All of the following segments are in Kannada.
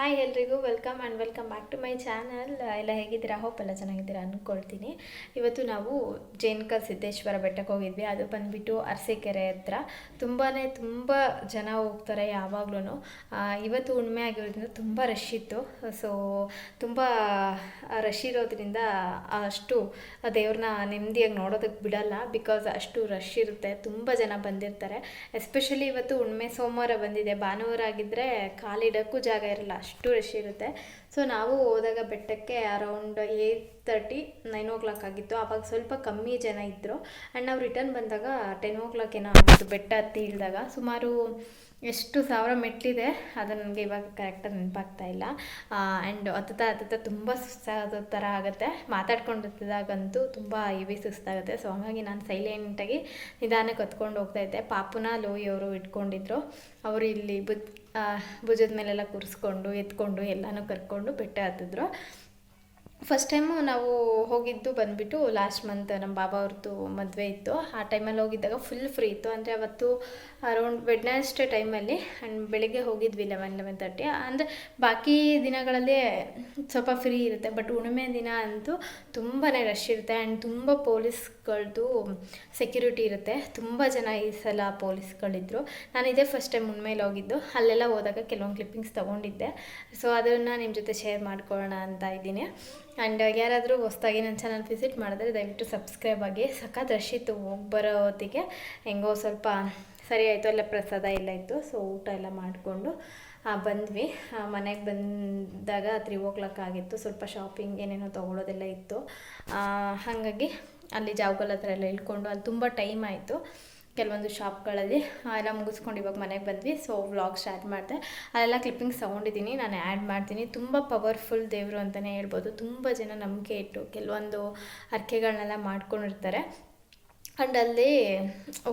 ಹಾಯ್ ಎಲ್ರಿಗೂ welcome and welcome back to my channel ಎಲ್ಲ ಹೇಗಿದ್ದೀರಾ? ಹೋಪ್ ಎಲ್ಲ ಚೆನ್ನಾಗಿದ್ದೀರಾ ಅಂದ್ಕೊಳ್ತೀನಿ ಇವತ್ತು ನಾವು ಜೇನ್ಕಲ್ ಸಿದ್ದೇಶ್ವರ ಬೆಟ್ಟಕ್ಕೆ ಹೋಗಿದ್ವಿ. ಅದು ಬಂದುಬಿಟ್ಟು ಅರಸೀಕೆರೆ ಹತ್ರ. ತುಂಬಾ ತುಂಬ ಜನ ಹೋಗ್ತಾರೆ ಯಾವಾಗ್ಲೂ ಇವತ್ತು ಹುಣ್ಮೆ ಆಗಿರೋದ್ರಿಂದ ತುಂಬ ರಶ್ ಇತ್ತು. ಸೊ ತುಂಬ ರಶ್ ಇರೋದ್ರಿಂದ ಅಷ್ಟು ದೇವ್ರನ್ನ ನೆಮ್ಮದಿಯಾಗಿ ನೋಡೋದಕ್ಕೆ ಬಿಡಲ್ಲ. ಬಿಕಾಸ್ ಅಷ್ಟು ರಶ್ ಇರುತ್ತೆ. ತುಂಬ ಜನ ಬಂದಿರ್ತಾರೆ. ಎಸ್ಪೆಷಲಿ ಇವತ್ತು ಹುಣ್ಮೆ ಸೋಮವಾರ ಬಂದಿದೆ. ಭಾನುವಾರ ಆಗಿದ್ದರೆ ಕಾಲಿಡೋಕ್ಕೂ ಜಾಗ ಇರಲ್ಲ. ಅಷ್ಟು ರಶ್ ಇರುತ್ತೆ. ಸೊ ನಾವು ಹೋದಾಗ ಬೆಟ್ಟಕ್ಕೆ around eight thirty nine o'clock ಆಗಿತ್ತು. ಆವಾಗ ಸ್ವಲ್ಪ ಕಮ್ಮಿ ಜನ ಇದ್ದರು ಆ್ಯಂಡ್ ನಾವು ರಿಟರ್ನ್ ಬಂದಾಗ ಟೆನ್ ಓ ಕ್ಲಾಕ್ ಏನೋ ಆಗಿತ್ತು ಬೆಟ್ಟ ಹತ್ತಿ ಇಳಿದಾಗ. ಸುಮಾರು ಎಷ್ಟು ಸಾವಿರ ಮೆಟ್ಟಿದೆ, ಅದು ನನಗೆ ಇವಾಗ ಕರೆಕ್ಟಾಗಿ ನೆನಪಾಗ್ತಾ ಇಲ್ಲ. ಆ್ಯಂಡ್ ಅತ್ತ ಹತ್ತುತ್ತಾ ತುಂಬ ಸುಸ್ತಾದ ಥರ ಆಗುತ್ತೆ. ಮಾತಾಡ್ಕೊಂಡಿದ್ದಾಗಂತೂ ತುಂಬ ಇವಿ ಸುಸ್ತಾಗುತ್ತೆ. ಸೊ ಹಾಗಾಗಿ ನಾನು ಸೈಲೆಂಟಾಗಿ ನಿಧಾನಕ್ಕೆ ಹೊತ್ಕೊಂಡು ಹೋಗ್ತಾ ಇದ್ದೆ. ಪಾಪುನ ಲೋಯಿಯವರು ಇಟ್ಕೊಂಡಿದ್ರು. ಅವರು ಇಲ್ಲಿ ಬುದ್ ಭುಜದ ಮೇಲೆಲ್ಲ ಕೂರಿಸ್ಕೊಂಡು, ಎತ್ಕೊಂಡು ಎಲ್ಲನೂ ಕರ್ಕೊಂಡು ಬೆಟ್ಟ ಹತ್ತಿದ್ರು. ಫಸ್ಟ್ ಟೈಮು ನಾವು ಹೋಗಿದ್ದು ಬಂದುಬಿಟ್ಟು ಲಾಸ್ಟ್ ಮಂತ್ ನಮ್ಮ ಬಾಬಾ ಅವ್ರದ್ದು ಮದುವೆ ಇತ್ತು. ಆ ಟೈಮಲ್ಲಿ ಹೋಗಿದ್ದಾಗ ಫುಲ್ ಫ್ರೀ ಇತ್ತು. ಅಂದರೆ ಅವತ್ತು ಅರೌಂಡ್ ವೆಡ್ನೆಸ್ಡೇ ಟೈಮಲ್ಲಿ ಆ್ಯಂಡ್ ಬೆಳಿಗ್ಗೆ ಹೋಗಿದ್ವಿ ಲೆವೆನ್ ಲೆವೆನ್ ತರ್ಟಿ ಅಂದರೆ ಬಾಕಿ ದಿನಗಳಲ್ಲಿ ಸ್ವಲ್ಪ ಫ್ರೀ ಇರುತ್ತೆ. ಬಟ್ ಹುಣ್ಣಿಮೆ ದಿನ ಅಂತೂ ತುಂಬಾ ರಶ್ ಇರುತ್ತೆ. ಆ್ಯಂಡ್ ತುಂಬ ಪೊಲೀಸ್ಗಳದ್ದು ಸೆಕ್ಯೂರಿಟಿ ಇರುತ್ತೆ. ತುಂಬ ಜನ ಈ ಸಲ ಪೊಲೀಸ್ಗಳಿದ್ದರು ನಾನು ಇದೇ ಫಸ್ಟ್ ಟೈಮ್ ಹುಣ್ಮೇಲೆ ಹೋಗಿದ್ದು. ಅಲ್ಲೆಲ್ಲ ಹೋದಾಗ ಕೆಲವೊಂದು ಕ್ಲಿಪ್ಪಿಂಗ್ಸ್ ತೊಗೊಂಡಿದ್ದೆ. ಸೊ ಅದನ್ನು ನಿಮ್ಮ ಜೊತೆ ಶೇರ್ ಮಾಡ್ಕೊಳ್ಳೋಣ ಅಂತ ಇದ್ದೀನಿ. ಆ್ಯಂಡ್ ಯಾರಾದರೂ ಹೊಸ್ದಾಗಿ ನನ್ನ ಚಾನಲ್ ವಿಸಿಟ್ ಮಾಡಿದ್ರೆ ದಯವಿಟ್ಟು ಸಬ್ಸ್ಕ್ರೈಬ್ ಆಗಿ. ಸಖತ್ ರಶ್ ಹೋಗಿ ಬರೋ ಹೊತ್ತಿಗೆ. ಹೆಂಗೋ ಸ್ವಲ್ಪ ಸರಿ ಆಯಿತು, ಅಲ್ಲ ಪ್ರಸಾದ ಎಲ್ಲ ಇತ್ತು. ಸೊ ಊಟ ಎಲ್ಲ ಮಾಡಿಕೊಂಡು ಬಂದ್ವಿ. ಮನೆಗೆ ಬಂದಾಗ ತ್ರೀ ಓ ಕ್ಲಾಕ್ ಆಗಿತ್ತು. ಸ್ವಲ್ಪ ಶಾಪಿಂಗ್ ಏನೇನೋ ತೊಗೊಳೋದೆಲ್ಲ ಇತ್ತು. ಹಾಗಾಗಿ ಅಲ್ಲಿ ಜಾವಗಲ್ ಹತ್ರ ಎಲ್ಲ ಇಳ್ಕೊಂಡು, ಅಲ್ಲಿ ತುಂಬ ಟೈಮ್ ಆಯಿತು. ಕೆಲವೊಂದು ಶಾಪ್ಗಳಲ್ಲಿ ಎಲ್ಲ ಮುಗಿಸ್ಕೊಂಡು ಇವಾಗ ಮನೆಗೆ ಬಂದ್ವಿ. ಸೊ ವ್ಲಾಗ್ ಸ್ಟಾರ್ಟ್ ಮಾಡಿದೆ. ಅಲ್ಲೆಲ್ಲ ಸೌಂಡ್ ತೊಗೊಂಡಿದ್ದೀನಿ. ನಾನು ಆ್ಯಡ್ ಮಾಡ್ತೀನಿ. ತುಂಬ ಪವರ್ಫುಲ್ ದೇವರು ಅಂತಲೇ ಹೇಳ್ಬೋದು. ತುಂಬ ಜನ ನಂಬಿಕೆ ಇಟ್ಟು ಕೆಲವೊಂದು ಅರ್ಕೆಗಳನ್ನೆಲ್ಲ ಮಾಡ್ಕೊಂಡಿರ್ತಾರೆ. ಆ್ಯಂಡ್ ಅಲ್ಲಿ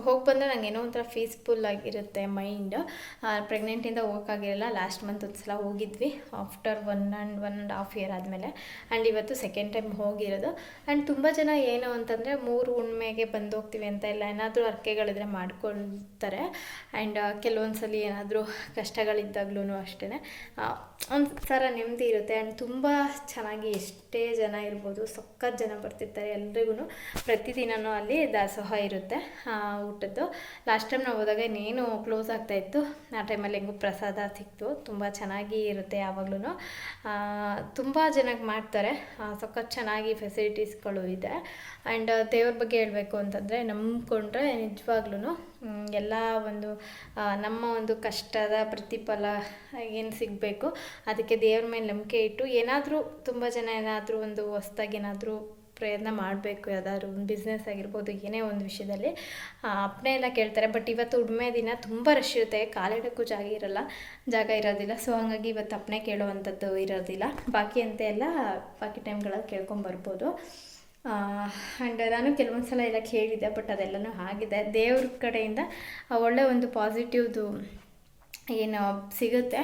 ಹೋಗಿ ಬಂದರೆ ನಂಗೆ ಏನೋ ಒಂಥರ ಪೀಸ್ಫುಲ್ ಆಗಿರುತ್ತೆ ಮೈಂಡ್ ಪ್ರೆಗ್ನೆಂಟಿಂದ ಹೋಗೋಕ್ಕಾಗಿರಲ್ಲ ಲಾಸ್ಟ್ ಮಂತ್ ಒಂದು ಸಲ ಹೋಗಿದ್ವಿ after one and one and half year ಆದಮೇಲೆ. ಆ್ಯಂಡ್ ಇವತ್ತು ಸೆಕೆಂಡ್ ಟೈಮ್ ಹೋಗಿರೋದು. ಆ್ಯಂಡ್ ತುಂಬ ಜನ ಏನು ಅಂತಂದರೆ, ಮೂರು ಹುಣ್ಮೆಗೆ ಬಂದು ಹೋಗ್ತೀವಿ ಅಂತ ಇಲ್ಲ, ಏನಾದರೂ ಅರ್ಕೆಗಳಿದ್ರೆ ಮಾಡ್ಕೊಳ್ತಾರೆ. ಆ್ಯಂಡ್ ಕೆಲವೊಂದು ಸಲ ಏನಾದರೂ ಕಷ್ಟಗಳಿದ್ದಾಗ್ಲೂ ಅಷ್ಟೇ ಒಂದು ಥರ ನೆಮ್ಮದಿ ಇರುತ್ತೆ. ಆ್ಯಂಡ್ ತುಂಬ ಚೆನ್ನಾಗಿ ಎಷ್ಟೇ ಜನ ಇರ್ಬೋದು, ಸಖತ್ ಜನ ಬರ್ತಿರ್ತಾರೆ ಎಲ್ರಿಗೂ ಪ್ರತಿದಿನವೂ ಅಲ್ಲಿ ದಾಸೋಹ ಇರುತ್ತೆ ಊಟದ್ದು. ಲಾಸ್ಟ್ ಟೈಮ್ ನಾವು ಹೋದಾಗ ಇನ್ನೇನು ಕ್ಲೋಸ್ ಆಗ್ತಾಯಿತ್ತು ಆ ಟೈಮಲ್ಲಿ ಹೆಂಗೂ ಪ್ರಸಾದ ಸಿಕ್ತು. ತುಂಬ ಚೆನ್ನಾಗಿ ಇರುತ್ತೆ ಯಾವಾಗ್ಲೂ ತುಂಬ ಜನಕ್ಕೆ ಮಾಡ್ತಾರೆ. ಸಖತ್ ಚೆನ್ನಾಗಿ ಫೆಸಿಲಿಟೀಸ್ಗಳು ಇದೆ. ಆ್ಯಂಡ್ ದೇವ್ರ ಬಗ್ಗೆ ಹೇಳಬೇಕು ಅಂತಂದರೆ ನಂಬಿಕೊಂಡ್ರೆ ನಿಜವಾಗ್ಲೂ ಎಲ್ಲ ಒಂದು ನಮ್ಮ ಒಂದು ಕಷ್ಟದ ಪ್ರತಿಫಲ ಏನು ಸಿಗಬೇಕು, ಅದಕ್ಕೆ ದೇವ್ರ ಮೇಲೆ ನಂಬಿಕೆ ಇಟ್ಟು ಏನಾದರೂ ತುಂಬ ಜನ ಏನಾದರೂ ಒಂದು ಹೊಸ್ದಾಗಿ ಏನಾದರೂ ಪ್ರಯತ್ನ ಮಾಡಬೇಕು ಯಾವ್ದಾದ್ರು ಒಂದು ಬಿಸ್ನೆಸ್ ಆಗಿರ್ಬೋದು, ಏನೇ ಒಂದು ವಿಷಯದಲ್ಲಿ. ಅಪ್ಪನೇ ಎಲ್ಲ ಕೇಳ್ತಾರೆ ಬಟ್ ಇವತ್ತು ಉಡ್ಮೆ ದಿನ ತುಂಬ ರಶ್ ಇರುತ್ತೆ ಕಾಲಿಡೋಕ್ಕೂ ಜಾಗ ಇರಲ್ಲ, ಜಾಗ ಇರೋದಿಲ್ಲ. ಸೊ ಹಾಗಾಗಿ ಇವತ್ತು ಅಪ್ಪನೇ ಕೇಳುವಂಥದ್ದು ಇರೋದಿಲ್ಲ. ಬಾಕಿ ಅಂತೆ ಎಲ್ಲ, ಬಾಕಿ ಟೈಮ್ಗಳಲ್ಲಿ ಕೇಳ್ಕೊಂಬರ್ಬೋದು ಆ್ಯಂಡ್ ನಾನು ಕೆಲವೊಂದು ಸಲ ಎಲ್ಲ ಕೇಳಿದ್ದೆ ಬಟ್ ಅದೆಲ್ಲನೂ ಆಗಿದೆ. ದೇವ್ರ ಕಡೆಯಿಂದ ಒಳ್ಳೆ ಒಂದು ಪಾಸಿಟಿವ್ದು ಏನು, ಸಿಗುತ್ತೆ.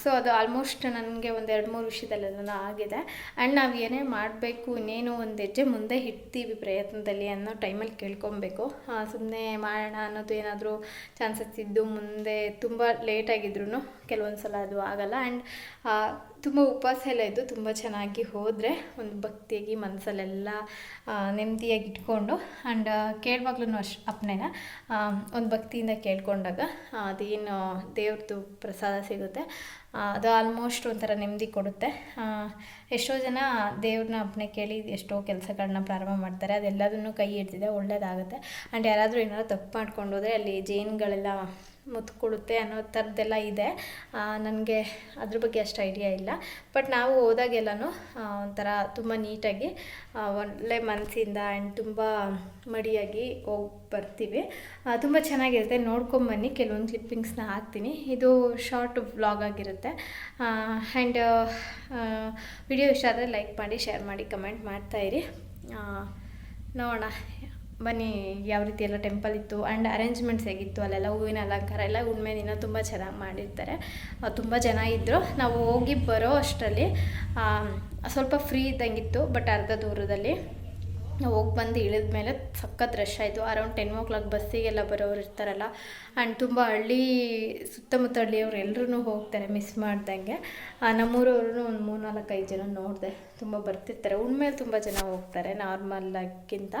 ಸೊ ಅದು ಆಲ್ಮೋಸ್ಟ್ ನನಗೆ ಒಂದು ಎರಡು ಮೂರು ವಿಷಯದಲ್ಲೆಲ್ಲ ಆಗಿದೆ. ಆ್ಯಂಡ್ ನಾವು ಏನೇ ಮಾಡಬೇಕು, ಇನ್ನೇನು ಒಂದು ಹೆಜ್ಜೆ ಮುಂದೆ ಇಡ್ತೀವಿ ಪ್ರಯತ್ನದಲ್ಲಿ ಅನ್ನೋ ಟೈಮಲ್ಲಿ ಕೇಳ್ಕೊಬೇಕು. ಸುಮ್ಮನೆ ಮಾಡೋಣ ಅನ್ನೋದು ಏನಾದರೂ ಚಾನ್ಸಸ್ ಇದ್ದು ಮುಂದೆ ತುಂಬ ಲೇಟಾಗಿದ್ರು ಕೆಲವೊಂದು ಸಲ ಅದು ಆಗಲ್ಲ. ಆ್ಯಂಡ್ ತುಂಬ ಉಪವಾಸ ಎಲ್ಲ ಇದ್ದು ತುಂಬ ಚೆನ್ನಾಗಿ ಹೋದರೆ ಒಂದು ಭಕ್ತಿಯಾಗಿ ಮನಸ್ಸಲ್ಲೆಲ್ಲ ನೆಮ್ಮದಿಯಾಗಿ ಇಟ್ಕೊಂಡು ಆ್ಯಂಡ್ ಕೇಳುವಾಗ್ಲೂ ಅಷ್ಟು ಅಪ್ಪನೇನ ಒಂದು ಭಕ್ತಿಯಿಂದ ಕೇಳ್ಕೊಂಡಾಗ ಅದೇನು ದೇವ್ರದ್ದು ಪ್ರಸಾದ ಸಿಗುತ್ತೆ ಅದು ಆಲ್ಮೋಸ್ಟ್ ಒಂಥರ ನೆಮ್ಮದಿ ಕೊಡುತ್ತೆ. ಎಷ್ಟೋ ಜನ ದೇವ್ರನ್ನ ಅಪ್ಪನೆ ಕೇಳಿ ಎಷ್ಟೋ ಕೆಲಸಗಳನ್ನ ಪ್ರಾರಂಭ ಮಾಡ್ತಾರೆ, ಅದೆಲ್ಲದನ್ನು ಕೈ ಹಿಡ್ದಿದೆ, ಒಳ್ಳೇದಾಗುತ್ತೆ. ಆ್ಯಂಡ್ ಯಾರಾದರೂ ಏನಾರು ತಪ್ಪು ಮಾಡ್ಕೊಂಡು ಅಲ್ಲಿ ಜೇನುಗಳೆಲ್ಲ ಮುತ್ತು ಕೊಡುತ್ತೆ ಅನ್ನೋ ಥರದ್ದೆಲ್ಲ ಇದೆ. ನನಗೆ ಅದ್ರ ಬಗ್ಗೆ ಅಷ್ಟು ಐಡಿಯಾ ಇಲ್ಲ. ಬಟ್ ನಾವು ಹೋದಾಗೆಲ್ಲನೂ ಒಂಥರ ತುಂಬ ನೀಟಾಗಿ ಒಳ್ಳೆ ಮನಸ್ಸಿಂದ ಆ್ಯಂಡ್ ತುಂಬ ಮಡಿಯಾಗಿ ಹೋಗಿ ಬರ್ತೀವಿ. ತುಂಬ ಚೆನ್ನಾಗಿರುತ್ತೆ. ನೋಡ್ಕೊಂಬನ್ನಿ ಕೆಲವೊಂದು ಕ್ಲಿಪ್ಪಿಂಗ್ಸ್ನ ಹಾಕ್ತೀನಿ. ಇದು ಶಾರ್ಟ್ ವ್ಲಾಗ್ ಆಗಿರುತ್ತೆ. ಆ್ಯಂಡ್ ವಿಡಿಯೋ ಇಷ್ಟ ಆದರೆ ಲೈಕ್ ಮಾಡಿ ಶೇರ್ ಮಾಡಿ ಕಮೆಂಟ್ ಮಾಡ್ತಾಯಿರಿ ನೋಡೋಣ. ಬನ್ನಿ ಯಾವ ರೀತಿ ಎಲ್ಲ ಟೆಂಪಲ್ ಇತ್ತು ಆ್ಯಂಡ್ ಅರೇಂಜ್ಮೆಂಟ್ಸ್ ಹೇಗಿತ್ತು, ಅಲ್ಲೆಲ್ಲ ಹೂವಿನ ಅಲಂಕಾರ ಎಲ್ಲ ಹುಣ್ಮೆ ದಿನ ತುಂಬ ಚೆನ್ನಾಗಿ ಮಾಡಿರ್ತಾರೆ. ತುಂಬ ಜನ ಇದ್ದರು ನಾವು ಹೋಗಿ ಬರೋ ಅಷ್ಟರಲ್ಲಿ ಸ್ವಲ್ಪ ಫ್ರೀ ಇದ್ದಂಗಿತ್ತು ಬಟ್ ಅರ್ಧ ದೂರದಲ್ಲಿ ನಾವು ಹೋಗಿ ಬಂದು ಇಳಿದ ಮೇಲೆ ಸಖತ್ ರಶ್ ಆಯಿತು. ಅರೌಂಡ್ ಟೆನ್ ಓ ಕ್ಲಾಕ್ ಬಸ್ಸಿಗೆಲ್ಲ ಬರೋರು ಇರ್ತಾರಲ್ಲ ಆ್ಯಂಡ್ ತುಂಬ ಹಳ್ಳಿ ಸುತ್ತಮುತ್ತ ಹಳ್ಳಿಯವ್ರು ಎಲ್ಲರೂ ಹೋಗ್ತಾರೆ ಮಿಸ್ ಮಾಡ್ದಂಗೆ. ನಮ್ಮೂರವ್ರು ಒಂದು ಮೂರು ಐದು ಜನ ನೋಡಿದೆ ತುಂಬ ಬರ್ತಿರ್ತಾರೆ. ಉಣ್ಮೇಲೆ ತುಂಬ ಜನ ಹೋಗ್ತಾರೆ ನಾರ್ಮಲ್ಗಿಂತ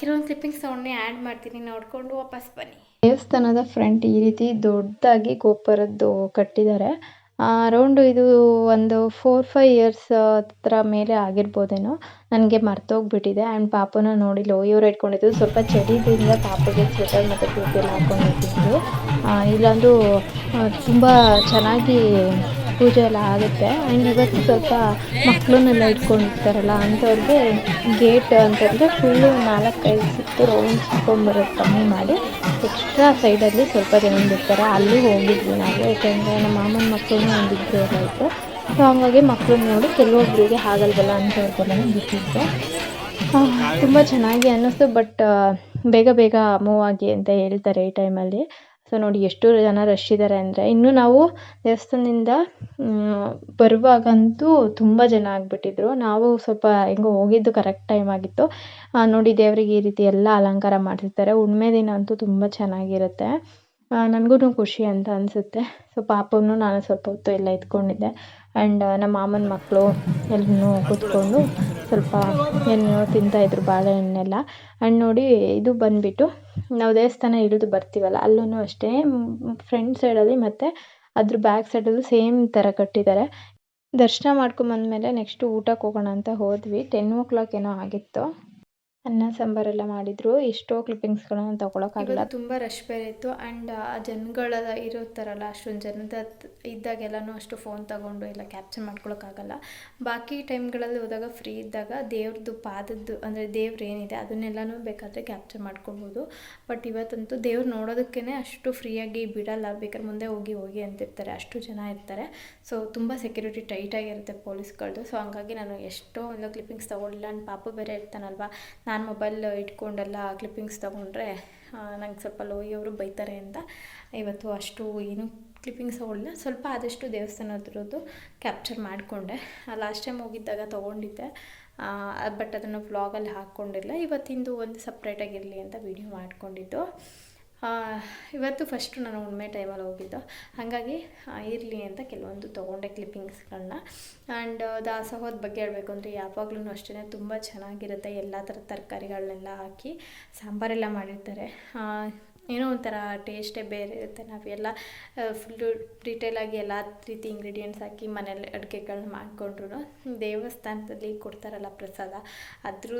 ಕೆಲವೊಂದು ಕ್ಲಿಪ್ಪಿಂಗ್ಸ್ ಸೌಂಡ್ನೇ ಆ್ಯಡ್ ಮಾಡ್ತೀನಿ. ನೋಡಿಕೊಂಡು ವಾಪಸ್ ಬನ್ನಿ. ದೇವಸ್ಥಾನದ ಫ್ರಂಟ್ ಈ ರೀತಿ ದೊಡ್ಡದಾಗಿ ಗೋಪುರದ್ದು ಕಟ್ಟಿದ್ದಾರೆ. ಅರೌಂಡ್ ಇದು ಒಂದು ಫೋರ್ ಫೈವ್ ಇಯರ್ಸ್ ಹತ್ರ ಮೇಲೆ ಆಗಿರ್ಬೋದೇನೋ. ನನಗೆ ಮರ್ತೋಗ್ಬಿಟ್ಟಿದೆ. ಆ್ಯಂಡ್ ಪಾಪನ ನೋಡಿ ಲೋ ಇವ್ರು ಇಟ್ಕೊಂಡಿದ್ದು. ಸ್ವಲ್ಪ ಚಳಿದಿಂದ ಪಾಪಗೆ ಸ್ವೆಟರ್ ಮತ್ತು ಟೋಪಿ ಎಲ್ಲ ಹಾಕೊಂಡಿದ್ದು. ಇಲ್ಲಾಂದ್ರೂ ತುಂಬ ಚೆನ್ನಾಗಿ ಪೂಜೆ ಎಲ್ಲ ಆಗುತ್ತೆ. ಆ್ಯಂಡ್ ಇವತ್ತು ಸ್ವಲ್ಪ ಮಕ್ಕಳನ್ನೆಲ್ಲ ಇಟ್ಕೊಂಡಿರ್ತಾರಲ್ಲ, ಅಂಥವ್ರಿಗೆ ಗೇಟ್ ಅಂತಂದರೆ ಫುಲ್ಲು ನಾಲ್ಕೈದು ಸುತ್ತು ರೌಂಡ್ ಸುತ್ಕೊಂಬರೋದು ಕಮ್ಮಿ ಮಾಡಿ ಎಕ್ಸ್ಟ್ರಾ ಸೈಡಲ್ಲಿ ಸ್ವಲ್ಪ ಜನ ಬಿಡ್ತಾರೆ ಅಲ್ಲಿ ಹೋಗಿದ್ವಿ ನಾವು, ಯಾಕೆಂದರೆ ನಮ್ಮ ಮಾಮನ ಮಕ್ಕಳನ್ನೂ ಒಂದು ಎಲ್ಲ ಇತ್ತು ಸೊ ಹಂಗಾಗಿ ಮಕ್ಕಳನ್ನ ನೋಡಿ ಕೆಲವೊಬ್ಬರಿಗೆ ಆಗಲ್ವಲ್ಲ ಅಂಥವ್ರಿಗೆಲ್ಲ ಬಿಟ್ಟಿದ್ದೆ. ತುಂಬ ಚೆನ್ನಾಗಿ ಅನ್ನಿಸ್ತು ಬಟ್ ಬೇಗ ಬೇಗ ಮೂವ್ ಆಗಿ ಅಂತ ಹೇಳ್ತಾರೆ ಈ ಟೈಮಲ್ಲಿ ಸೊ ನೋಡಿ ಎಷ್ಟು ಜನ ರಶ್ ಇದ್ದಾರೆ ಅಂದರೆ ಇನ್ನು ನಾವು ದೇವಸ್ಥಾನದಿಂದ ಬರುವಾಗಂತೂ ತುಂಬ ಜನ ಆಗಿಬಿಟ್ಟಿದ್ರು. ನಾವು ಸ್ವಲ್ಪ ಹೆಂಗೋ ಹೋಗಿದ್ದು ಕರೆಕ್ಟ್ ಟೈಮ್ ಆಗಿತ್ತು. ನೋಡಿ ದೇವರಿಗೆ ಈ ರೀತಿ ಎಲ್ಲ ಅಲಂಕಾರ ಮಾಡಿರ್ತಾರೆ ಹುಣ್ಮೆ ದಿನ ಅಂತೂ ತುಂಬ ಚೆನ್ನಾಗಿರುತ್ತೆ. ನನಗೂ ಖುಷಿ ಅಂತ ಅನಿಸುತ್ತೆ. ಸೊ ಪಾಪನೂ ನಾನು ಸ್ವಲ್ಪ ಹೊತ್ತು ಎಲ್ಲ ಇದ್ಕೊಂಡಿದ್ದೆ. ಆ್ಯಂಡ್ ನಮ್ಮ ಮಾಮನ ಮಕ್ಕಳು ಎಲ್ಲರೂ ಕೂತ್ಕೊಂಡು ಸ್ವಲ್ಪ ಏನು ತಿಂತಾಯಿದ್ರು ಬಾಳೆಹಣ್ಣೆಲ್ಲ ಆ್ಯಂಡ್ ನೋಡಿ ಇದು ಬಂದುಬಿಟ್ಟು ನಾವು ದೇವಸ್ಥಾನ ಇಳಿದು ಬರ್ತೀವಲ್ಲ ಅಲ್ಲೂ ಅಷ್ಟೇ ಫ್ರಂಟ್ ಸೈಡಲ್ಲಿ ಮತ್ತು ಅದ್ರ ಬ್ಯಾಕ್ ಸೈಡಲ್ಲೂ ಸೇಮ್ ಥರ ಕಟ್ಟಿದ್ದಾರೆ. ದರ್ಶನ ಮಾಡ್ಕೊಂಬಂದ್ಮೇಲೆ ನೆಕ್ಸ್ಟು ಊಟಕ್ಕೆ ಹೋಗೋಣ ಅಂತ ಹೋದ್ವಿ. ಟೆನ್ ಓ ಕ್ಲಾಕ್ ಏನೋ ಆಗಿತ್ತು. ಅನ್ನ ಸಾಂಬಾರೆಲ್ಲ ಮಾಡಿದ್ರು. ಎಷ್ಟೋ ಕ್ಲಿಪ್ಪಿಂಗ್ಸ್ಗಳನ್ನು ತೊಗೊಳಕ್ಕಾಗಿಲ್ಲ. ತುಂಬ ರಶ್ ಬೇರೆ ಇತ್ತು. ಆ್ಯಂಡ್ ಆ ಜನಗಳ ಇರುತ್ತಾರಲ್ಲ ಅಷ್ಟೊಂದು ಜನದ ಇದ್ದಾಗೆಲ್ಲನೂ ಅಷ್ಟು ಫೋನ್ ತಗೊಂಡು ಎಲ್ಲ ಕ್ಯಾಪ್ಚರ್ ಮಾಡ್ಕೊಳಕ್ಕಾಗಲ್ಲ. ಬಾಕಿ ಟೈಮ್ಗಳಲ್ಲಿ ಹೋದಾಗ ಫ್ರೀ ಇದ್ದಾಗ ದೇವ್ರದ್ದು ಪಾದದ್ದು, ಅಂದರೆ ದೇವ್ರು ಏನಿದೆ ಅದನ್ನೆಲ್ಲನೂ ಬೇಕಾದರೆ ಕ್ಯಾಪ್ಚರ್ ಮಾಡ್ಕೊಬೋದು ಬಟ್ ಇವತ್ತಂತೂ ದೇವ್ರು ನೋಡೋದಕ್ಕೇ ಅಷ್ಟು ಫ್ರೀಯಾಗಿ ಬಿಡಲ್ಲ. ಬೇಕಾದ್ರೆ ಮುಂದೆ ಹೋಗಿ ಹೋಗಿ ಅಂತಿರ್ತಾರೆ. ಅಷ್ಟು ಜನ ಇರ್ತಾರೆ. ಸೊ ತುಂಬ ಸೆಕ್ಯೂರಿಟಿ ಟೈಟಾಗಿರುತ್ತೆ ಪೊಲೀಸ್ಗಳದ್ದು ಸೊ ಹಂಗಾಗಿ ನಾನು ಎಷ್ಟೋ ಒಂದು ಕ್ಲಿಪ್ಪಿಂಗ್ಸ್ ತೊಗೊಳ್ಳಿಲ್ಲ. ಅಂಡ್ ಪಾಪ ಬೇರೆ ಇರ್ತಾನಲ್ವ? ನಾನು ಮೊಬೈಲ್ ಇಟ್ಕೊಂಡೆಲ್ಲ ಕ್ಲಿಪ್ಪಿಂಗ್ಸ್ ತೊಗೊಂಡ್ರೆ ನಂಗೆ ಸ್ವಲ್ಪ ಲೋಯಿಯವರು ಬೈತಾರೆ ಅಂತ. ಇವತ್ತು ಅಷ್ಟು ಏನು ಕ್ಲಿಪ್ಪಿಂಗ್ಸ್ ತೊಗೊಳ್ಳಿಲ್ಲ ಸ್ವಲ್ಪ ಆದಷ್ಟು ದೇವಸ್ಥಾನದ್ರದ್ದು ಕ್ಯಾಪ್ಚರ್ ಮಾಡಿಕೊಂಡೆ. ಲಾಸ್ಟ್ ಟೈಮ್ ಹೋಗಿದ್ದಾಗ ತೊಗೊಂಡಿದ್ದೆ. ಬಟ್ ಅದನ್ನು ವ್ಲಾಗಲ್ಲಿ ಹಾಕ್ಕೊಂಡಿಲ್ಲ. ಇವತ್ತಿಂದು ಒಂದು ಸಪ್ರೇಟಾಗಿರಲಿ ಅಂತ ವೀಡಿಯೋ ಮಾಡ್ಕೊಂಡಿದ್ದು. ಇವತ್ತು ಫಸ್ಟು ನಾನು ಉಣ್ಮೆ ಟೈಮಲ್ಲಿ ಹೋಗಿದ್ದು. ಹಾಗಾಗಿ ಇರಲಿ ಅಂತ ಕೆಲವೊಂದು ತೊಗೊಂಡೆ ಕ್ಲಿಪ್ಪಿಂಗ್ಸ್ಗಳನ್ನ ಆ್ಯಂಡ್ ದಾಸೋಹದ ಬಗ್ಗೆ ಹೇಳಬೇಕು ಅಂದರೆ ಯಾವಾಗ್ಲೂ ಅಷ್ಟೇ ತುಂಬ ಚೆನ್ನಾಗಿರುತ್ತೆ. ಎಲ್ಲ ಥರದ ತರಕಾರಿಗಳನ್ನೆಲ್ಲ ಹಾಕಿ ಸಾಂಬಾರೆಲ್ಲ ಮಾಡಿರ್ತಾರೆ. ಏನೋ ಒಂಥರ ಟೇಸ್ಟೇ ಬೇರೆ ಇರುತ್ತೆ. ನಾವೆಲ್ಲ ಫುಲ್ಲು ಡೀಟೇಲಾಗಿ ಎಲ್ಲ ರೀತಿ ಇಂಗ್ರೀಡಿಯೆಂಟ್ಸ್ ಹಾಕಿ ಮನೇಲಿ ಅಡುಗೆಗಳನ್ನ ಮಾಡಿಕೊಂಡ್ರು ದೇವಸ್ಥಾನದಲ್ಲಿ ಕೊಡ್ತಾರಲ್ಲ ಪ್ರಸಾದ, ಅದ್ರ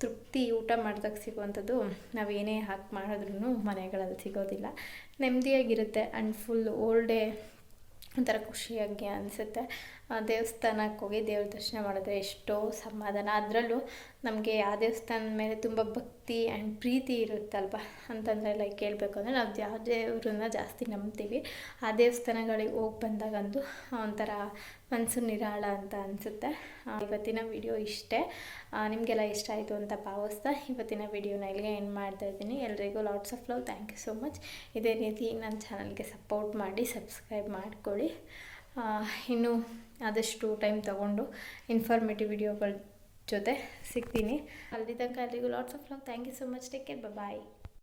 ತೃಪ್ತಿ ಊಟ ಮಾಡಿದಾಗ ಸಿಗುವಂಥದ್ದು ನಾವೇನೇ ಹಾಕಿ ಮಾಡಿದ್ರೂ ಮನೆಗಳಲ್ಲಿ ಸಿಗೋದಿಲ್ಲ. ನೆಮ್ಮದಿಯಾಗಿರುತ್ತೆ ಆ್ಯಂಡ್ ಫುಲ್ ಓಲ್ಡೇ ಒಂಥರ ಖುಷಿಯಾಗಿ ಅನಿಸುತ್ತೆ. ದೇವಸ್ಥಾನಕ್ಕೆ ಹೋಗಿ ದೇವ್ರ ದರ್ಶನ ಮಾಡಿದ್ರೆ ಎಷ್ಟೋ ಸಮಾಧಾನ. ಅದರಲ್ಲೂ ನಮಗೆ ಆ ದೇವಸ್ಥಾನದ ಮೇಲೆ ತುಂಬ ಭಕ್ತಿ ಆ್ಯಂಡ್ ಪ್ರೀತಿ ಇರುತ್ತಲ್ವ? ಅಂತಂದರೆ ಲೈಕ್ ಹೇಳಬೇಕು ಅಂದರೆ ನಾವು ಯಾವ ದೇವ್ರನ್ನ ಜಾಸ್ತಿ ನಂಬ್ತೀವಿ. ಆ ದೇವಸ್ಥಾನಗಳಿಗೆ ಹೋಗಿ ಬಂದಾಗಂತೂ ಒಂಥರ ಮನಸ್ಸು ನಿರಾಳ ಅಂತ ಅನಿಸುತ್ತೆ. ಇವತ್ತಿನ ವಿಡಿಯೋ ಇಷ್ಟೇ. ನಿಮಗೆಲ್ಲ ಇಷ್ಟ ಆಯಿತು ಅಂತ ಭಾವಿಸ್ತಾ ಇವತ್ತಿನ ವಿಡಿಯೋನ ಇಲ್ಲಿಗೆ ಏನು ಮಾಡ್ತಾ ಇದ್ದೀನಿ. ಎಲ್ರಿಗೂ lots of love thank you so much ಇದೇ ರೀತಿ ನನ್ನ ಚಾನಲ್ಗೆ ಸಪೋರ್ಟ್ ಮಾಡಿ ಸಬ್ಸ್ಕ್ರೈಬ್ ಮಾಡಿಕೊಳ್ಳಿ. ಇನ್ನು ಆದಷ್ಟು ಟೈಮ್ ತಗೊಂಡು ಇನ್ಫಾರ್ಮೇಟಿವ್ ವಿಡಿಯೋಗಳ ಜೊತೆ ಸಿಗ್ತೀನಿ. ಅಲ್ಲಿ ತನಕ ಎಲ್ರಿಗೂ lots of love thank you so much take care bye